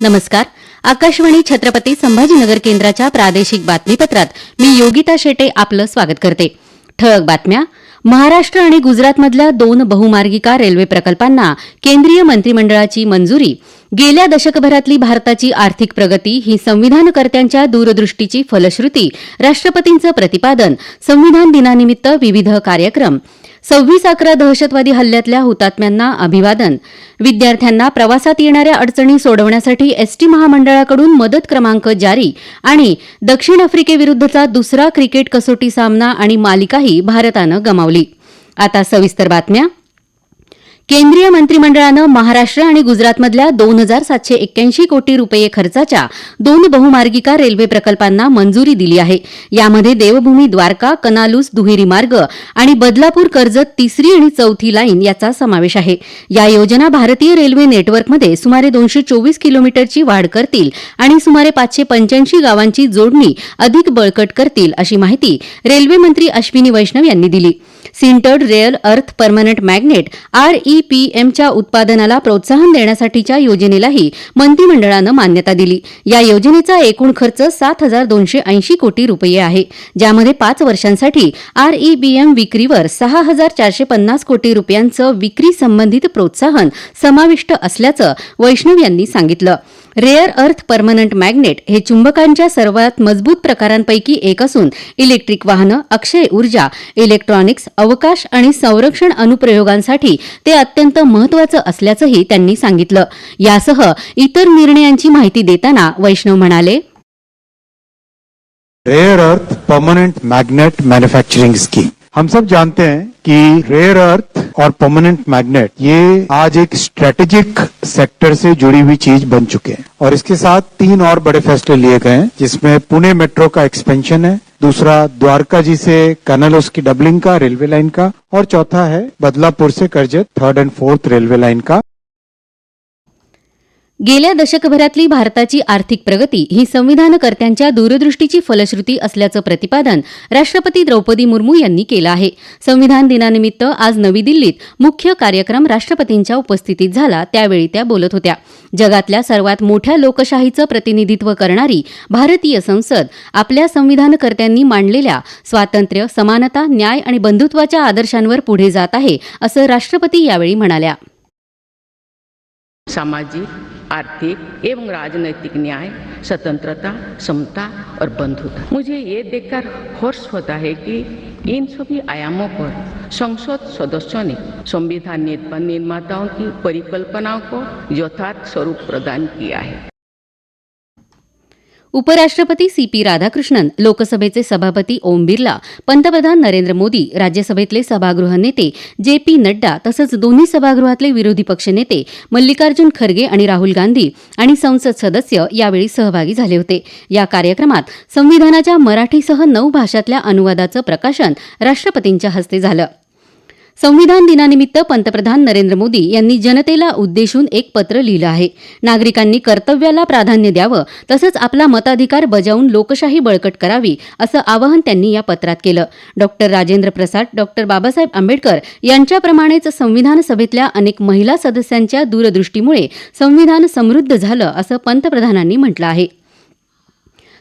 नमस्कार. आकाशवाणी छत्रपती संभाजीनगर केंद्राच्या प्रादेशिक बातमीपत्रात मी योगिता शेटे आपलं स्वागत करते. ठळक बातम्या. महाराष्ट्र आणि गुजरातमधल्या दोन बहुमार्गिका रेल्वे प्रकल्पांना केंद्रीय मंत्रिमंडळाची मंजुरी. गेल्या दशकभरातली भारताची आर्थिक प्रगती ही संविधानकर्त्यांच्या दूरदृष्टीची फलश्रुती राष्ट्रपतींचं प्रतिपादन संविधान दिनानिमित्त विविध कार्यक्रम सव्वीस अकरा दहशतवादी हल्ल्यातल्या हुतात्म्यांना अभिवादन. विद्यार्थ्यांना प्रवासात येणाऱ्या अडचणी सोडवण्यासाठी एसटी महामंडळाकडून मदत क्रमांक जारी आणि दक्षिण आफ्रिकेविरुद्धचा दुसरा क्रिकेट कसोटी सामना आणि मालिकाही भारतानं गमावली. आता सविस्तर बातम्या केंद्रीय मंत्रिमंडळानं महाराष्ट्र आणि गुजरातमधल्या दोन हजार सातशे एक्क्याऐंशी कोटी रुपये खर्चाच्या दोन बहुमार्गिका रेल्वे प्रकल्पांना मंजुरी दिली आहे. यामध्ये देवभूमी द्वारका कनालूस दुहेरी मार्ग आणि बदलापूर कर्जत तिसरी आणि चौथी लाईन याचा समावेश आहे. या योजना भारतीय रेल्वे नेटवर्कमध्ये सुमारे दोनशे चोवीस किलोमीटरची वाढ करतील आणि सुमारे पाचशे पंच्याऐंशी गावांची जोडणी अधिक बळकट करतील अशी माहिती रेल्वे मंत्री अश्विनी वैष्णव यांनी दिली. Sintered rare earth permanent magnet ईपीएमच्या उत्पादनाला प्रोत्साहन देण्यासाठीच्या योजनेलाही मंत्रिमंडळानं मान्यता दिली. या योजनेचा एकूण खर्च सात हजार दोनशे ऐंशी कोटी रुपये आहे. ज्यामध्ये पाच वर्षांसाठी आरईबीएम विक्रीवर सहा हजार चारशे पन्नास कोटी रुपयांचं विक्री संबंधित प्रोत्साहन समाविष्ट असल्याचं वैष्णव यांनी सांगितलं. रेअर अर्थ परमनंट मॅग्नेट हे चुंबकांच्या सर्वात मजबूत प्रकारांपैकी एक असून इलेक्ट्रिक वाहनं अक्षय ऊर्जा इलेक्ट्रॉनिक्स अवकाश आणि संरक्षण अनुप्रयोगांसाठी ते अत्यंत महत्वाचं असल्याचंही त्यांनी सांगितलं. यासह इतर निर्णयांची माहिती देताना वैष्णव म्हणाले rare earth permanent magnet manufacturing scheme हम सब जानते हैं कि रेयर अर्थ और परमानेंट मैग्नेट ये आज एक स्ट्रेटेजिक सेक्टर से जुड़ी हुई चीज बन चुके हैं। और इसके साथ तीन और बड़े फैसले लिए गए हैं जिसमें पुणे मेट्रो का एक्सपेंशन है दूसरा द्वारका जी से कनलोस की डबलिंग का रेलवे लाइन का और चौथा है बदलापुर से Karjat third and fourth railway line का। गेल्या दशकभरातली भारताची आर्थिक प्रगती ही संविधानकर्त्यांच्या दूरदृष्टीची फलश्रुती असल्याचं प्रतिपादन राष्ट्रपती द्रौपदी मुर्मू यांनी केलं आहे. संविधान दिनानिमित्त आज नवी दिल्लीत मुख्य कार्यक्रम राष्ट्रपतींच्या उपस्थितीत झाला त्यावेळी त्या बोलत होत्या. जगातल्या सर्वात मोठ्या लोकशाहीचं प्रतिनिधित्व करणारी भारतीय संसद आपल्या संविधानकर्त्यांनी मांडलेल्या स्वातंत्र्य समानता न्याय आणि बंधुत्वाच्या आदर्शांवर पुढे जात आहे असं राष्ट्रपती यावेळी म्हणाल्या. सामाजिक, आर्थिक एवं राजनैतिक न्याय, स्वतंत्रता, समता और बंधुता। मुझे ये देखकर हर्ष होता है कि इन सभी आयामों पर संसद सदस्यों ने संविधान निर्माताओं की परिकल्पनाओं को यथार्थ स्वरूप प्रदान किया है। उपराष्ट्रपती सी पी राधाकृष्णन लोकसभेचे सभापती ओम बिर्ला पंतप्रधान नरेंद्र मोदी राज्यसभेतले सभागृह नेते जे पी नड्डा तसंच दोन्ही सभागृहातले विरोधी पक्षनेते मल्लिकार्जुन खरगे आणि राहुल गांधी आणि संसद सदस्य यावेळी सहभागी झाले होते. या कार्यक्रमात संविधानाच्या मराठीसह नऊ भाषातल्या अनुवादाचं प्रकाशन राष्ट्रपतींच्या हस्ते झालं. संविधान दिनानिमित्त पंतप्रधान नरेंद्र मोदी यांनी जनतेला उद्देशून एक पत्र लिहिलं आहे. नागरिकांनी कर्तव्याला प्राधान्य द्यावं तसंच आपला मताधिकार बजावून लोकशाही बळकट करावी असं आवाहन त्यांनी या पत्रात केलं. डॉक्टर राजेंद्र प्रसाद डॉक्टर बाबासाहेब आंबेडकर यांच्याप्रमाणेच संविधान सभेतल्या अनेक महिला सदस्यांच्या दूरदृष्टीमुळे संविधान समृद्ध झालं असं पंतप्रधानांनी म्हटलं आहे.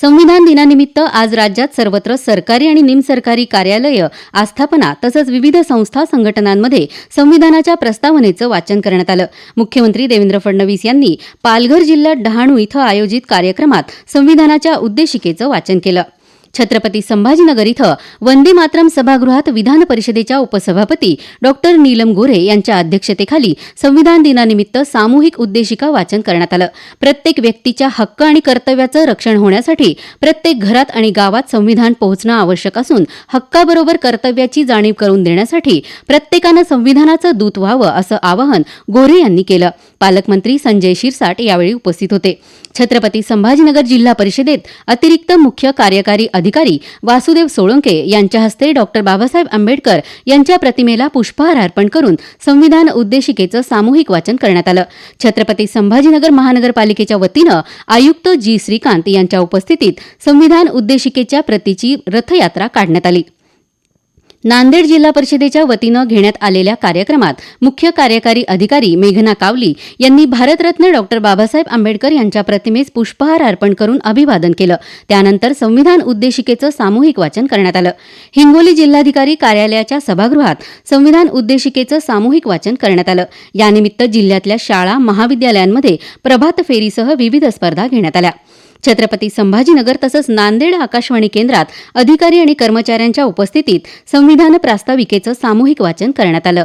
संविधान दिनानिमित्त आज राज्यात सर्वत्र सरकारी आणि निमसरकारी कार्यालयं आस्थापना तसंच विविध संस्था संघटनांमध्ये संविधानाच्या प्रस्तावनेचं वाचन करण्यात आलं. मुख्यमंत्री देवेंद्र फडणवीस यांनी पालघर जिल्ह्यात डहाणू इथं आयोजित कार्यक्रमात संविधानाच्या उद्देशिकेचं वाचन केलं. छत्रपती संभाजीनगर इथं वंदे मातरम सभागृहात विधान परिषदेच्या उपसभापती डॉक्टर नीलम गोरे यांच्या अध्यक्षतेखाली संविधान दिनानिमित्त सामूहिक उद्देशिका वाचन करण्यात आलं. प्रत्येक व्यक्तीच्या हक्क आणि कर्तव्याचं रक्षण होण्यासाठी प्रत्येक घरात आणि गावात संविधान पोहोचणं आवश्यक असून हक्काबरोबर कर्तव्याची जाणीव करून देण्यासाठी प्रत्येकानं संविधानाचं दूत व्हावं असं आवाहन गोरे यांनी केलं. पालकमंत्री संजय शिरसाट यावेळी उपस्थित होते. छत्रपती संभाजीनगर जिल्हा परिषदेत अतिरिक्त मुख्य कार्यकारी अधिकारी अधिकारी वासुदेव सोळंके यांच्या हस्ते डॉक्टर बाबासाहेब आंबेडकर यांच्या प्रतिमेला पुष्पहार अर्पण करून संविधान उद्देशिकेचं सामूहिक वाचन करण्यात आलं. छत्रपती संभाजीनगर महानगरपालिकेच्या वतीनं आयुक्त जी. श्रीकांत यांच्या उपस्थितीत संविधान उद्देशिकेच्या प्रतीची रथयात्रा काढण्यात आली. नांदेड जिल्हा परिषदेच्या वतीनं घेण्यात आलेल्या कार्यक्रमात मुख्य कार्यकारी अधिकारी मेघना कावली यांनी भारतरत्न डॉक्टर बाबासाहेब आंबेडकर यांच्या प्रतिमेस पुष्पहार अर्पण करून अभिवादन केलं. त्यानंतर संविधान उद्देशिकेचं सामूहिक वाचन करण्यात आलं. हिंगोली जिल्हाधिकारी कार्यालयाच्या सभागृहात संविधान उद्देशिकेचं सामूहिक वाचन करण्यात आलं. यानिमित्त जिल्ह्यातल्या शाळा महाविद्यालयांमध्ये प्रभात फेरीसह विविध स्पर्धा घेण्यात आल्या. छत्रपती संभाजीनगर तसंच नांदेड आकाशवाणी केंद्रात अधिकारी आणि कर्मचाऱ्यांच्या उपस्थितीत संविधान प्रास्ताविकेचं सामूहिक वाचन करण्यात आलं.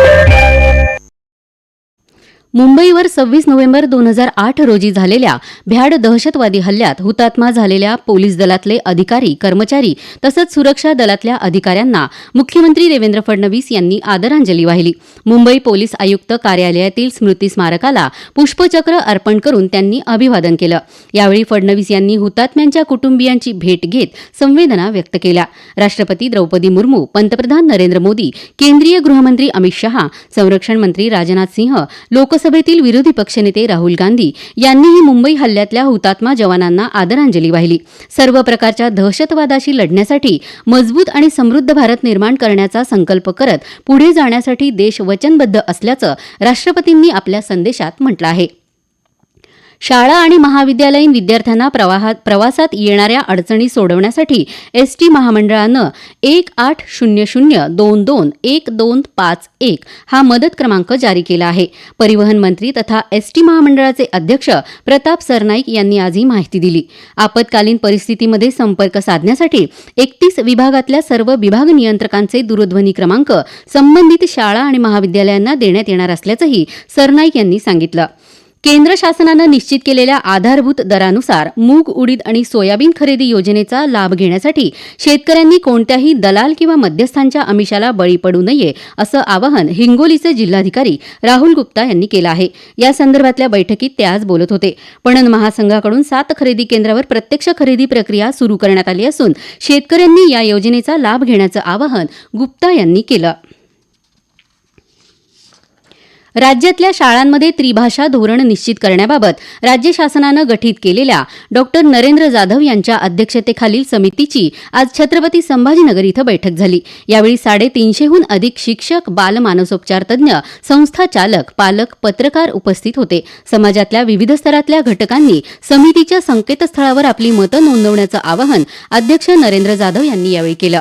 मुंबईवर सव्वीस नोव्हेंबर दोन हजार आठ रोजी झालेल्या भ्याड दहशतवादी हल्ल्यात हुतात्मा झालेल्या पोलीस दलातले अधिकारी कर्मचारी तसंच सुरक्षा दलातल्या अधिकाऱ्यांना मुख्यमंत्री देवेंद्र फडणवीस यांनी आदरांजली वाहिली. मुंबई पोलीस आयुक्त कार्यालयातील स्मृती स्मारकाला पुष्पचक्र अर्पण करून त्यांनी अभिवादन केलं. यावेळी फडणवीस यांनी हुतात्म्यांच्या कुटुंबियांची भेट घेत संवेदना व्यक्त केल्या. राष्ट्रपती द्रौपदी मुर्मू पंतप्रधान नरेंद्र मोदी केंद्रीय गृहमंत्री अमित शहा संरक्षण मंत्री राजनाथ सिंह लोक लोकसभेतील विरोधी पक्षनेते राहुल गांधी यांनीही मुंबई हल्ल्यातल्या हुतात्मा जवानांना आदरांजली वाहिली. सर्व प्रकारच्या दहशतवादाशी लढण्यासाठी मजबूत आणि समृद्ध भारत निर्माण करण्याचा संकल्प करत पुढे जाण्यासाठी देश वचनबद्ध असल्याचं राष्ट्रपतींनी आपल्या संदेशात म्हटलं आहे. शाळा आणि महाविद्यालयीन विद्यार्थ्यांना प्रवाहात प्रवासात येणाऱ्या अडचणी सोडवण्यासाठी एस टी महामंडळानं एक आठ शून्य शून्य दोन दोन एक दोन पाच एक हा मदत क्रमांक जारी केला आहे. परिवहन मंत्री तथा एस टी महामंडळाचे अध्यक्ष प्रताप सरनाईक यांनी आज ही माहिती दिली. आपत्कालीन परिस्थितीमध्ये संपर्क साधण्यासाठी एकतीस विभागातल्या सर्व विभाग नियंत्रकांचे दूरध्वनी क्रमांक संबंधित शाळा आणि महाविद्यालयांना देण्यात येणार असल्याचंही सरनाईक यांनी सांगितलं. केंद्र शासनानं निश्चित केलेल्या आधारभूत दरानुसार मूग उडीद आणि सोयाबीन खरेदी योजनेचा लाभ घेण्यासाठी शेतकऱ्यांनी कोणत्याही दलाल किंवा मध्यस्थांच्या अमिषाला बळी पडू नये असं आवाहन हिंगोलीचे जिल्हाधिकारी राहुल गुप्ता यांनी केलं आहे. या संदर्भातल्या बैठकीत ते आज बोलत होते. पणन महासंघाकडून सात खरेदी केंद्रावर प्रत्यक्ष खरेदी प्रक्रिया सुरू करण्यात आली असून शेतकऱ्यांनी या योजनेचा लाभ घेण्याचं आवाहन गुप्ता यांनी केलं. राज्यातल्या शाळांमध्ये त्रिभाषा धोरण निश्चित करण्याबाबत राज्य शासनानं गठीत केलेल्या डॉक्टर नरेंद्र जाधव यांच्या अध्यक्षतेखालील समितीची आज छत्रपती संभाजीनगर इथं बैठक झाली. यावेळी साडेतीनशेहून अधिक शिक्षक बाल मानसोपचार तज्ज्ञ संस्था चालक पालक पत्रकार उपस्थित होते. समाजातल्या विविध स्तरातल्या घटकांनी समितीच्या संकेतस्थळावर आपली मतं नोंदवण्याचं आवाहन अध्यक्ष नरेंद्र जाधव यांनी यावेळी केलं.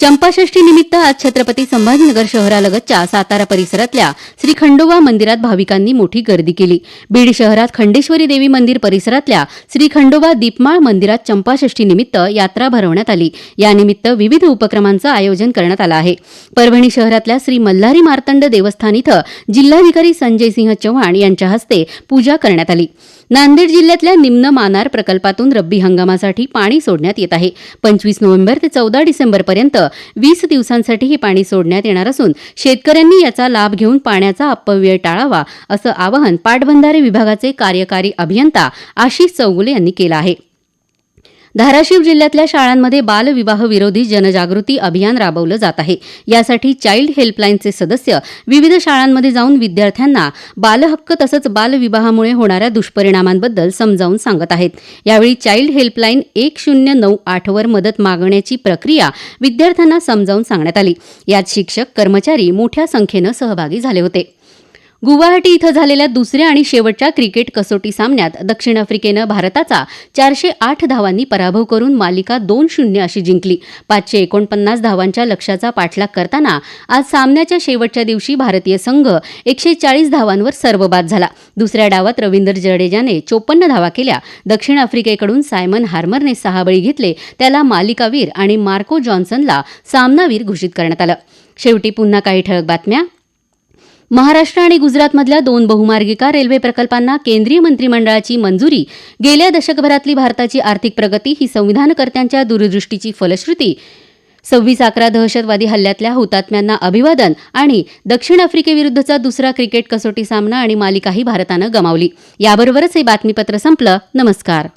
चंपाषष्ठी निमित्त आज छत्रपती संभाजीनगर शहरालगतच्या सातारा परिसरातल्या श्री खंडोबा मंदिरात भाविकांनी मोठी गर्दी केली. बीड शहरात खंडेश्वरी देवी मंदिर परिसरातल्या श्री खंडोबा दीपमाळ मंदिरात चंपाषष्ठी निमित्त यात्रा भरवण्यात आली. यानिमित्त विविध उपक्रमांचं आयोजन करण्यात आलं आहे. परभणी शहरातल्या श्री मल्हारी मार्तंड देवस्थान इथं जिल्हाधिकारी संजय सिंह चव्हाण यांच्या हस्ते पूजा करण्यात आली. नांदेड जिल्ह्यातल्या निम्न मानार प्रकल्पातून रब्बी हंगामासाठी पाणी सोडण्यात येत आहे. पंचवीस नोव्हेंबर ते चौदा डिसेंबरपर्यंत वीस दिवसांसाठी हे पाणी सोडण्यात येणार असून शेतकऱ्यांनी याचा लाभ घेऊन पाण्याचा अपव्यय टाळावा असं आवाहन पाटबंधारे विभागाचे कार्यकारी अभियंता आशिष चौगुले यांनी केलं आहे. धाराशिव जिल्ह्यातल्या शाळांमध्ये बालविवाह विरोधी जनजागृती अभियान राबवलं जात आहे. यासाठी चाइल्ड हेल्पलाईनचे सदस्य विविध शाळांमध्ये जाऊन विद्यार्थ्यांना बालहक्क तसंच बालविवाहामुळे होणाऱ्या दुष्परिणामांबद्दल समजावून सांगत आहेत. यावेळी चाइल्ड हेल्पलाईन एक शून्य नऊ आठवर मदत मागण्याची प्रक्रिया विद्यार्थ्यांना समजावून सांगण्यात आली. यात शिक्षक कर्मचारी मोठ्या संख्येनं सहभागी झाले होते. गुवाहाटी इथं झालेल्या दुसऱ्या आणि शेवटच्या क्रिकेट कसोटी सामन्यात दक्षिण आफ्रिकेनं भारताचा चारशे आठ धावांनी पराभव करून मालिका दोन शून्य अशी जिंकली. पाचशे एकोणपन्नास धावांच्या लक्ष्याचा पाठलाग करताना आज सामन्याच्या शेवटच्या दिवशी भारतीय संघ एकशे चाळीस धावांवर सर्वबाद झाला. दुसऱ्या डावात रवींद्र जडेजाने चोपन्न धावा केल्या. दक्षिण आफ्रिकेकडून सायमन हार्मरने सहा बळी घेतले. त्याला मालिकावीर आणि मार्को जॉन्सनला सामनावीर घोषित करण्यात आलं. शेवटी पुन्हा काही ठळक बातम्या. महाराष्ट्र आणि गुजरातमधल्या दोन बहुमार्गिका रेल्वे प्रकल्पांना केंद्रीय मंत्रिमंडळाची मंजुरी. गेल्या दशकभरातली भारताची आर्थिक प्रगती ही संविधानकर्त्यांच्या दूरदृष्टीची फलश्रुती. सव्वीस अकरा दहशतवादी हल्ल्यातल्या हुतात्म्यांना अभिवादन आणि दक्षिण आफ्रिकेविरुद्धचा दुसरा क्रिकेट कसोटी सामना आणि मालिकाही भारतानं गमावली. याबरोबरच हे बातमीपत्र संपलं. नमस्कार.